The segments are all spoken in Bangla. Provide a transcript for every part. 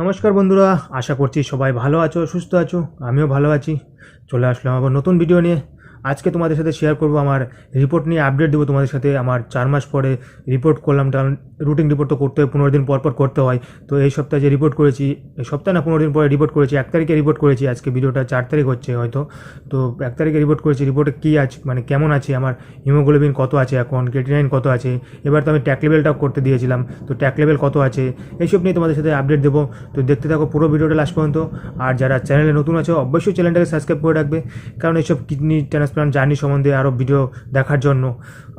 নমস্কার বন্ধুরা, আশা করছি সবাই ভালো আছো, সুস্থ আছো, আমিও ভালো আছি। চলে আসলাম আবার নতুন ভিডিও নিয়ে। আজকে তোমাদের সাথে শেয়ার করব আমার রিপোর্ট নিয়ে আপডেট দেবো তোমাদের সাথে। আমার চার মাস পরে রিপোর্ট করলাম, কারণ রুটিন রিপোর্ট তো করতে হয়, পনেরো দিন পর পর করতে হয়। তো এই সপ্তাহে যে রিপোর্ট করেছি, এই সপ্তাহে না, পনেরো দিন পরে রিপোর্ট করেছি, এক তারিখে রিপোর্ট করেছি আজকে, ভিডিওটা চার তারিখ হচ্ছে হয়তো। তো এক তারিখে রিপোর্ট করেছি রিপোর্টে কী আছে মানে কেমন আছে, আমার হিমোগ্লোবিন কত আছে এখন ক্রেটিনাইন কত আছে? এবার তো আমি ট্যাক লেভেলটাও করতে দিয়েছিলাম, তো ট্যাক লেভেল কত আছে? এইসব নিয়ে তোমাদের সাথে আপডেট দেবো। তো দেখতে থাকো পুরো ভিডিওটা লাস্ট পর্যন্ত। আর যারা চ্যানেলে নতুন আছে, অবশ্যই চ্যানেলটাকে সাবস্ক্রাইব করে রাখবে। কারণ এইসব কিডনি ট্রান্সপ্লান্ট জার্নি সম্বন্ধে আরও ভিডিও দেখার জন্য।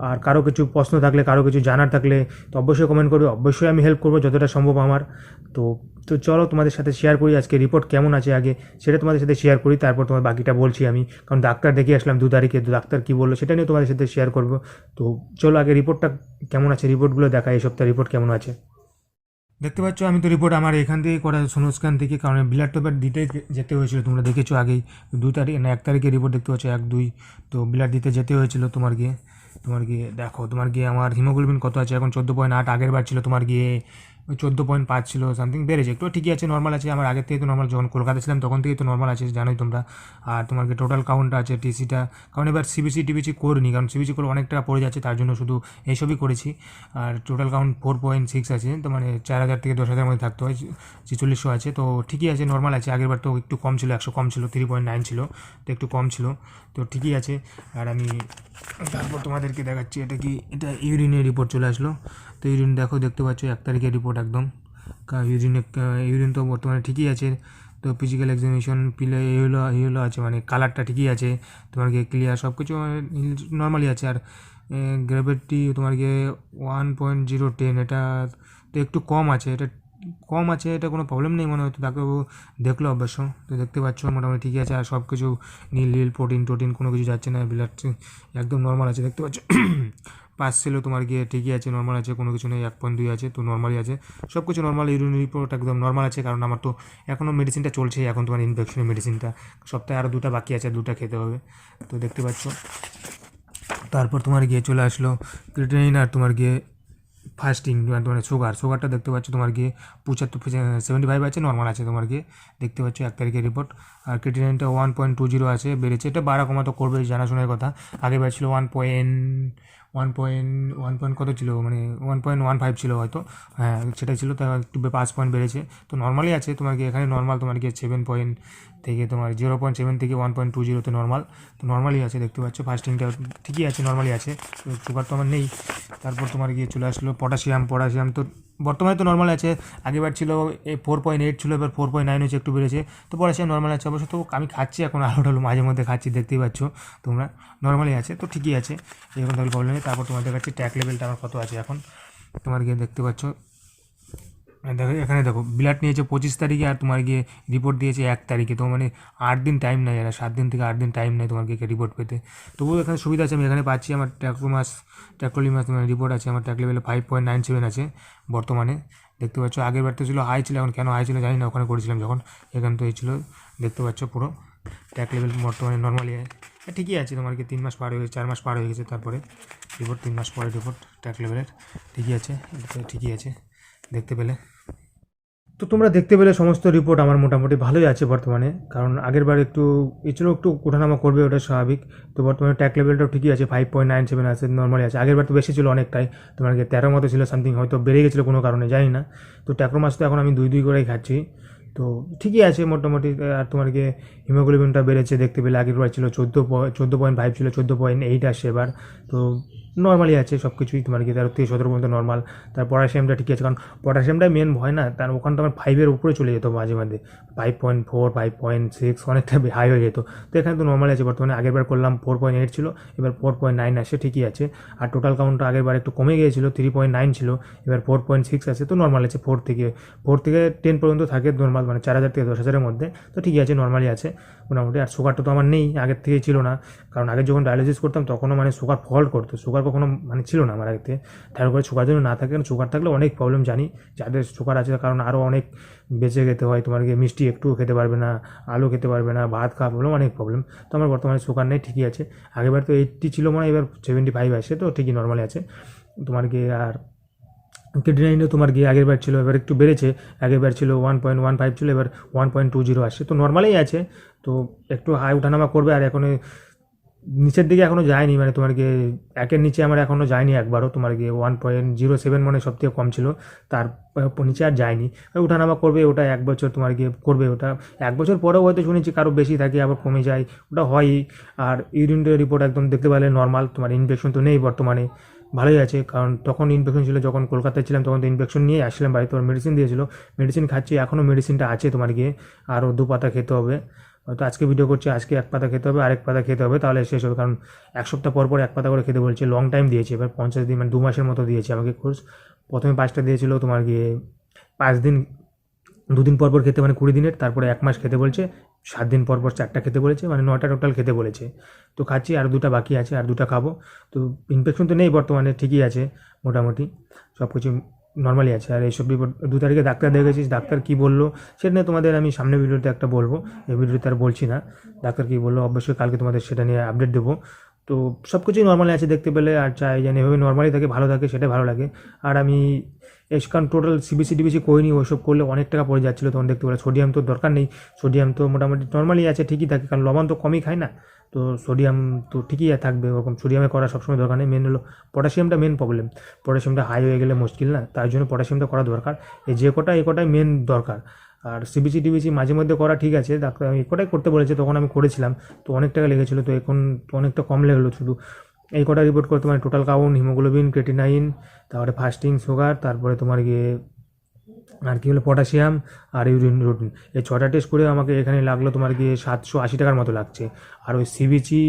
আর কারও কিছু প্রশ্ন থাকলে, কারও কিছু জানার থাকলে, তো অবশ্যই কমেন্ট করবে। অবশ্যই আমি হেল্প করব, যতটা সম্ভব আমার। তো তো চলো তোমাদের সাথে শেয়ার করি আজকে রিপোর্ট কেমন আছে আগে। সেটা তোমাদের সাথে শেয়ার করি, তারপর তোমার বাকিটা বলছি আমি। কারণ ডাক্তার দেখে আসলাম দু তারিখে ডাক্তার কী বলল সেটা নিয়ে তোমাদের সাথে শেয়ার করব। তো চলো আগে রিপোর্টটা কেমন আছে রিপোর্টগুলো দেখা, এই সপ্তাহে রিপোর্ট কেমন আছে? দেখতে পাচ্ছ, আমি তো রিপোর্ট আমার এখান থেকে করা সোনোস্ক্যান থেকে, কারণ ব্লাড পেপার দিতে যেতে হয়েছিল, তোমরা দেখেছ আগেই দু তারিখ, না, এক তারিখে রিপোর্ট দেখতে পাচ্ছ, এক, দুই, তো ব্লাড দিতে যেতে হয়েছিল তোমার গিয়ে তোমার গিয়ে, দেখো, তোমার গিয়ে আমার হিমোগ্লোবিন কত আছে, এখন চোদ্দ পয়েন্ট আট আগের বার ছিল তোমার গিয়ে ওই চোদ্দ পয়েন্ট পাঁচ ছিল সামথিং বেড়েছে। একটু ঠিকই আছে নর্মাল আছে। আমার আগের থেকে তো নর্মাল যখন কলকাতা ছিলাম, তখন থেকেই তো নর্মাল আছে, জানোই তোমরা। আর তোমার টোটাল কাউন্টটা আছে টিসিটা কারণ এবার সিবিসি টিবিসি করিনি, কারণ সিবিসি করে অনেক টাকা পড়ে যাচ্ছে, তার জন্য শুধু এইসবই করেছি। আর total count four point six আছে, তো মানে চার হাজার থেকে দশ হাজারের মধ্যে থাকতে হয়, ছেচল্লিশশো আছে। তো ঠিকই আছে নর্মাল আছে। আগেরবার তো একটু কম ছিল, একশো কম ছিল থ্রি পয়েন্ট নাইন ছিল, তো একটু কম ছিল। তো ঠিকই আছে। আর আমি তারপর তোমাদেরকে দেখাচ্ছি, এটা কি, এটা ইউরিনের রিপোর্ট চলে আসলো। তো ইউরিন দেখো, দেখতে পাচ্ছ, এক তারিখের রিপোর্ট একদম। ইউরিনে ইউরিন তো বর্তমানে ঠিকই আছে। তো ফিজিক্যাল এক্সামিনেশন পিলে এগুলো এগুলো আছে মানে কালারটা ঠিকই আছে। তোমার গিয়ে ক্লিয়ার সব কিছু নর্মালি আছে। আর গ্র্যাভিটি তোমার গিয়ে ওয়ান পয়েন্ট জিরো টেন এটা তো একটু কম আছে। এটা কম আছে, এটা কোনো প্রবলেম নেই মনে হয়। তো ডাক্তারবাবু দেখল অবশ্য। তো দেখতে পাচ্ছ, মোটামুটি ঠিকই আছে। আর সব কিছু নীল নীল প্রোটিন টোটিন কোনো কিছু যাচ্ছে না। ব্লাড একদম নর্মাল আছে। দেখতে পাচ্ছ? পাস ছিল, তোমার গিয়ে ঠিকই আছে নর্মাল আছে, কোনো কিছু নেই, এক পয়েন্ট দুই আছে, তো নর্মালই আছে। সব কিছু নর্মাল ইউরিন রিপোর্ট একদম নর্মাল আছে, কারণ আমার তো এখনও মেডিসিনটা চলছেই, এখন তোমার ইনফেকশনের মেডিসিনটা সপ্তাহে আরও দুটা বাকি আছে, দুটা খেতে হবে। তো দেখতে পাচ্ছ। তারপর তোমার গিয়ে চলে আসলো ক্রিটেনিন আর তোমার গিয়ে ফাস্টিং মানে সুগার সুগারটা দেখতে পাচ্ছ, তোমার গিয়ে পঁচাত্তর সেভেন্টি ফাইভ আছে নর্মাল আছে তোমার গিয়ে। দেখতে পাচ্ছ, এক তারিখের রিপোর্ট আর ক্রিটিনাইনটা ওয়ান পয়েন্ট টু জিরো আছে, বেড়েছে। এটা বাড়া কমা তো করবে জানাশোনার কথা। আগে বার ছিল one point one point one point কত ছিল? মানে ওয়ান পয়েন্ট ওয়ান ফাইভ ছিল হয়তো। হ্যাঁ সেটাই ছিল, তা একটু পাঁচ পয়েন্ট বেড়েছে। তো নর্মালি আছে, তোমার কি এখানে নর্মাল তোমার কি সেভেন পয়েন্ট থেকে তোমার জিরো পয়েন্ট সেভেন থেকে ওয়ান পয়েন্ট টু জিরোতে নর্মাল তো নর্মালি আছে, দেখতে পাচ্ছ ফার্স্টিংটা ঠিকই আছে নর্মালি আছে। সুগার তো আমার নেই। তারপর তোমার গিয়ে চলে আসলো পটাশিয়াম পটাশিয়াম তো বর্তমানে তো নর্মাল আছে আগেবার ছিল ফোর পয়েন্ট এইট ছিল, এবার ফোর পয়েন্ট নাইন হয়েছে, একটু বেড়েছে, তো পরে সে নর্মাল আছে, অবশ্য তো আমি খাচ্ছি এখন, আলো টালো মাঝে মধ্যে খাচ্ছি, দেখতেই পাচ্ছ তোমরা নর্মালি আছে, তো ঠিকই আছে, এরকম তাহলে প্রবলেম নেই, তারপর তোমার দেখাচ্ছি ট্যাক লেভেলটা আমার কত আছে এখন, তোমার গিয়ে দেখতে পাচ্ছ দেখো, এখানে দেখো ব্লাড নিয়েছে পঁচিশ তারিখে আর তোমার গিয়ে রিপোর্ট দিয়েছে এক তারিখে। তো মানে আট দিন টাইম নেয় এরা, সাত দিন থেকে আট দিন টাইম নেয় তোমার গিয়ে রিপোর্ট পেতে। তবুও এখানে সুবিধা আছে, আমি এখানে পাচ্ছি আমার ট্যাক্রোমাস ট্যাক্রোলিমাস তোমার রিপোর্ট আছে। আমার ট্যাক লেভেলে ফাইভ পয়েন্ট নাইন সেভেন আছে বর্তমানে। দেখতে পাচ্ছ, আগের বার তো ছিল হাই ছিল, এখন কেন হাই ছিল জানি না, ওখানে করেছিলাম যখন, এখানে তো এই দেখতে পাচ্ছ পুরো ট্যাক লেভেল বর্তমানে নর্মালি ঠিকই আছে তোমার কি তিন মাস পার হয়ে গেছে, চার মাস পার হয়ে গেছে তারপরে। রিপোর্ট তিন মাস পরে রিপোর্ট ট্যাক লেভেলের ঠিকই আছে ঠিকই আছে। দেখতে পেলে। তো তোমরা দেখতে পেলে সমস্ত রিপোর্ট আমার মোটামুটি ভালোই আছে বর্তমানে। কারণ আগের বার একটু এছাড়াও একটু ওঠানামা করবে ওটা স্বাভাবিক। তো বর্তমানে ট্যাক লেভেলটাও ঠিকই আছে ফাইভ পয়েন্ট নাইন সেভেন আছে নর্মালি আছে। আগের বার তো বেশি ছিল অনেকটাই। তোমার তেরো মতো ছিল সামথিং হয়তো বেড়ে গেছিল কোনো কারণে, জানি না। তো ট্যাক্রো মাছ তো এখন আমি দুই দুই করেই খাচ্ছি। তো ঠিকই আছে মোটামুটি, আর তোমার গিয়ে হিমোগ্লোবিনটা বেড়েছে দেখতে পেলে। আগের বার ছিল চোদ্দ চোদ্দ পয়েন্ট ফাইভ ছিল, চোদ্দ পয়েন্ট এইট আসছে এবার। তো নর্মালি আছে সব কিছুই তোমার কি তেরো থেকে সতেরো পর্যন্ত নর্মাল। তার পটাশিয়ামটা ঠিক আছে, কারণ পটাশিয়ামটাই মেন ভয় না, তার ওখানে তো আমার ফাইভের উপরে চলে যেত মাঝে মাঝে। Five point four five point six অনেকটা হাই হয়ে যেত। তো এখানে তো নর্মাল আছে, বর্তমানে আগের বার করলাম ফোর পয়েন্ট এইট ছিল, এবার ফোর পয়েন্ট নাইন আসে, ঠিকই আছে। আর টোটাল কাউন্টটা আগের বার একটু কমে গিয়েছিল থ্রি পয়েন্ট নাইন ছিল, এবার ফোর পয়েন্ট সিক্স আছে তো নর্মাল আছে ফোর থেকে ফোর থেকে টেন পর্যন্ত থাকে নর্মাল মানে চার হাজার থেকে দশ হাজারের মধ্যে। তো ঠিকই আছে নর্মালি আছে, মোটামুটি। আর সুগারটা তো আমার নেই, আগের থেকেই ছিল না, কারণ আগে যখন ডায়ালিসিস করতাম, তখনও মানে সুগার ফল্ট করতো। সুগার কখনো মানে ছিল না আমার তার উপরে সুগার জন্য না থাকে সুগার থাকলে অনেক প্রবলেম জানি। যাদের সুগার আছে কারণ আরও অনেক বেঁচে খেতে হয়, তোমার গিয়ে মিষ্টি একটুও খেতে পারবে না, আলু খেতে পারবে না, ভাত খাওয়া প্রবলেম অনেক প্রবলেম তো আমার বর্তমানে সুগার নেই, ঠিকই আছে। আগেবার তো এইটটি ছিল মানে এবার সেভেন্টি ফাইভ আসে, তো ঠিকই নর্মালি আছে। তোমার গিয়ে আর ক্রিটিনাইনও তোমার গিয়ে আগের বার ছিল, এবার একটু বেড়েছে। আগের বার ছিল ওয়ান পয়েন্ট ওয়ান ফাইভ ছিল, এবার ওয়ান পয়েন্ট টু জিরো আসছে তো নর্মালেই আছে। তো একটু হাই ওঠানামা করবে, আর এখন নিচের দিকে এখনও যায়নি মানে তোমার গিয়ে একের নিচে আমার এখনও যায়নি একবারও, তোমার গিয়ে ওয়ান পয়েন্ট জিরো সেভেন মানে সব থেকে কম ছিল, তার নিচে আর যায়নি। ওঠানামা করবে ওটা এক বছর, তোমার গিয়ে করবে ওটা এক বছর পরেও হয়তো শুনেছি কারও বেশি থাকে, আবার কমে যায়, ওটা হয়ই আর ইউরিন রিপোর্ট একদম দেখতে পেলে নর্মাল তোমার ইনফেকশন তো নেই বর্তমানে, ভালোই আছে, কারণ তখন ইনফেকশন ছিল, যখন কলকাতায় ছিলাম তখন তো ইনফেকশন নিয়ে আসছিলাম, বাড়িতে তোমার মেডিসিন দিয়েছিল মেডিসিন খাচ্ছি এখনও মেডিসিনটা আছে তোমার গিয়ে, আরও দু পাতা খেতে হবে। হয়তো আজকে ভিডিও করছি, আজকে এক পাতা খেতে হবে, আরেক পাতা খেতে হবে, তাহলে শেষ হবে। কারণ এক সপ্তাহ পর পর এক পাতা করে খেতে বলছে লং টাইম দিয়েছে, এবার পঞ্চাশ দিন মানে দু মাসের মতো দিয়েছে আমাকে কোর্স প্রথমে পাঁচটা দিয়েছিল, তোমার গিয়ে পাঁচ দিন, দুদিন পর পর খেতে মানে কুড়ি দিনের, তারপরে এক মাস খেতে বলছে, সাত দিন পর পর চারটা খেতে বলেছে মানে নটা টোটাল খেতে বলেছে। তো খাচ্ছি, আর দুটা বাকি আছে, আর দুটা খাব। তো ইনফেকশন তো নেই বর্তমানে, ঠিকই আছে, মোটামুটি। সব কিছু নর্মালি আছে। আর এইসব রিপোর্ট দু তারিখে ডাক্তার দেখেছিস, ডাক্তার কী বলল সেটা নিয়ে তোমাদের আমি সামনে ভিডিওতে একটা বলব। এই ভিডিওতে আর বলছি না। ডাক্তার কী বলল অবশ্যই কালকে তোমাদের সেটা নিয়ে আপডেট দেবো। তো সব কিছুই নর্মালি আছে দেখতে পেলে, আর চাই যেন এভাবে নর্মালি থাকে, ভালো থাকে, সেটাই ভালো লাগে। আর আমি এস কারণ টোটাল সিবিসি টিবিসি করিনি ওইসব করলে অনেক টাকা পড়ে যাচ্ছিল তখন দেখতে পেলে। সোডিয়াম তো দরকার নেই সোডিয়াম তো মোটামুটি নর্মালি আছে, ঠিকই থাকে, কারণ লবণ তো কমই খায় না। তো সোডিয়াম তো ঠিকই থাকবে, ওরকম সোডিয়ামে করা সবসময় দরকার নেই। মেন হলো পটাশিয়ামটা মেন প্রবলেম পটাশিয়ামটা হাই হয়ে গেলে মুশকিল না, তার জন্য পটাশিয়ামটা করা দরকার। এই যে কটা, এ কটাই মেন দরকার। আর সিবিসি টিবিসি মাঝে মধ্যে করা ঠিক আছে। ডাক্তার আমি কটাই করতে বলেছে, তখন আমি করেছিলাম। তো অনেক টাকা লেগেছিলো, তো এখন অনেকটা কম লেগেলো শুধু। এই কটা রিপোর্ট করতে মানে টোটাল কাউন্ট হিমোগ্লোবিন ক্রেটিনাইন তারপরে ফাস্টিং সুগার তারপরে তোমার গিয়ে আর কি হলো পটাশিয়াম আর ইউরিন রুটিন এই ছটা টেস্ট করে আমাকে এখানে লাগল তোমার গিয়ে সাতশো আশি টাকার মতো লাগছে। আর ওই সিবিসি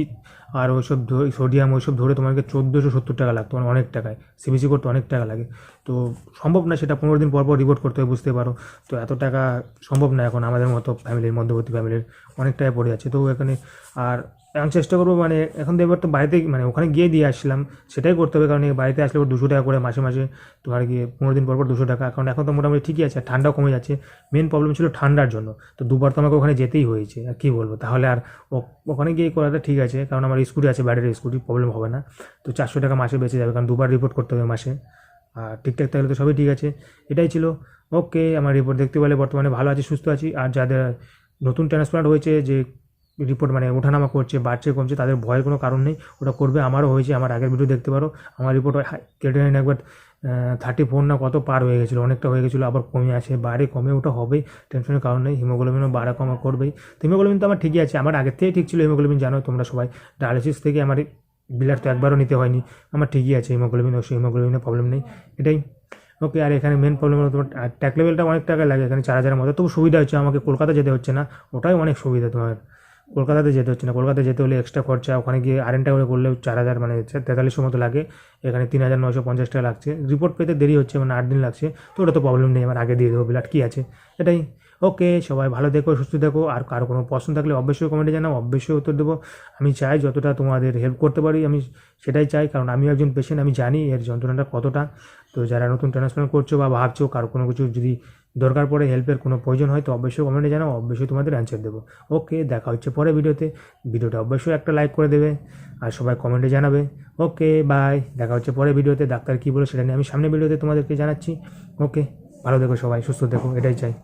আর ওইসব সোডিয়াম ওইসব ধরে তোমাকে চোদ্দোশো সত্তর টাকা লাগতো মানে অনেক টাকায়। সিবিসি করতে অনেক টাকা লাগে। তো সম্ভব না সেটা পনেরো দিন পর পর রিপোর্ট করতে হবে বুঝতে পারো। তো এত টাকা সম্ভব না এখন আমাদের মতো ফ্যামিলির মধ্যবর্তী ফ্যামিলির অনেক টাকা পড়ে যাচ্ছে। তো এখানে আর এখন চেষ্টা করব মানে এখন তো এবার তো বাড়িতে মানে ওখানে গিয়ে দিয়ে আসছিলাম সেটাই করতে হবে। কারণ বাড়িতে আসলে দুশো টাকা করে মাসে মাসে তোমার গিয়ে পনেরো দিন পর পর দুশো টাকা। কারণ এখন তো মোটামুটি ঠিকই আছে, আর ঠান্ডাও কমে যাচ্ছে। মেন প্রবলেম ছিল ঠান্ডার জন্য। তো দুবার তো আমাকে ওখানে যেতেই হয়েছে, আর কী বলব? তাহলে আর ওখানে গিয়ে করাটা ঠিক আছে। কারণ আমার স্কুটি আছে ব্যাটারি স্কুটি প্রবলেম হবে না। তো চারশো টাকা মাসে বেঁচে যাবে, কারণ দুবার রিপোর্ট করতে হবে মাসে। আর ঠিকঠাক থাকলে তো সবই ঠিক আছে। এটাই ছিল। ওকে আমার রিপোর্ট দেখতে পেলে, বর্তমানে ভালো আছি, সুস্থ আছি। আর যাদের নতুন ট্রান্সপ্লান্ট হয়েছে, যে রিপোর্ট মানে ওঠানামা করছে, বাড়ছে, কমছে, তাদের ভয়ের কোনো কারণ নেই। ওটা করবে, আমারও হয়েছে, আমার আগের ভিডিও দেখতে পারো। আমার রিপোর্ট কেটে নেন একবার থার্টি ফোর না কত পার হয়ে গেছিল, অনেকটা হয়ে গেছিল, আবার কমে আছে, বাড়ে, কমে, ওটা হবেই টেনশনের কারণ নেই হিমোগ্লোবিনও বাড়া, কমা, করবেই। তো হিমোগ্লোবিন তো আমার ঠিকই আছে, আমার আগের থেকেই ঠিক ছিল হিমোগ্লোবিন জানো তোমরা সবাই ডায়ালিসিস থেকে আমার বিলার তো একবারও নিতে হয়নি, আমার ঠিকই আছে হিমোগ্লোবিন অবশ্যই হিমোগ্লোবিনের প্রবলেম নেই, এটাই। ওকে আর এখানে মেন প্রবলেম হলো তোমার ট্যাক লেভেলটা অনেক টাকা লাগে, এখানে চার হাজারের মতো, তবু সুবিধা হচ্ছে, আমাকে কলকাতা যেতে হচ্ছে না, ওটাই অনেক সুবিধা তোমার। কলকাতাতে যেতে হচ্ছে না। কলকাতায় যেতে হলে এক্সট্রা খরচা, ওখানে গিয়ে আরেনটা করে করলেও চার হাজার মানে তেতাল্লিশ মতো লাগে। এখানে তিন হাজার নশো পঞ্চাশ টাকা লাগছে। রিপোর্ট পেতে দেরি হচ্ছে মানে আট দিন লাগছে। তো ওটা তো প্রবলেম নেই, আমার আগে দিয়ে দেবো। বিলাট কী আছে? এটাই। ওকে, সবাই ভালো দেখো সুস্থ দেখো আর কারও কোনো প্রশ্ন থাকলে অবশ্যই কমেন্টে জানাও, অবশ্যই উত্তর দেবো। আমি চাই যতটা তোমাদের হেল্প করতে পারি, আমি সেটাই চাই। কারণ আমিও একজন পেশেন্ট আমি জানি এর যন্ত্রণাটা কতটা। তো যারা নতুন ট্রান্সপ্লান্ট করছ বা ভাবছ কারও কোনো কিছু যদি দরকার পড়ে হেল্পের কোনো প্রয়োজন হয়, তো অবশ্যই কমেন্টে জানাও, অবশ্যই তোমাদের অ্যান্সার দেবো। ওকে, দেখা হচ্ছে পরে ভিডিওতে। ভিডিওটা অবশ্যই একটা লাইক করে দেবে আর সবাই কমেন্টে জানাবে। ওকে বাই দেখা হচ্ছে পরে ভিডিওতে। ডাক্তার কী বলে সেটা নিয়ে আমি সামনে ভিডিওতে তোমাদেরকে জানাচ্ছি। ওকে, ভালো দেখো সবাই, সুস্থ দেখো এটাই চাই।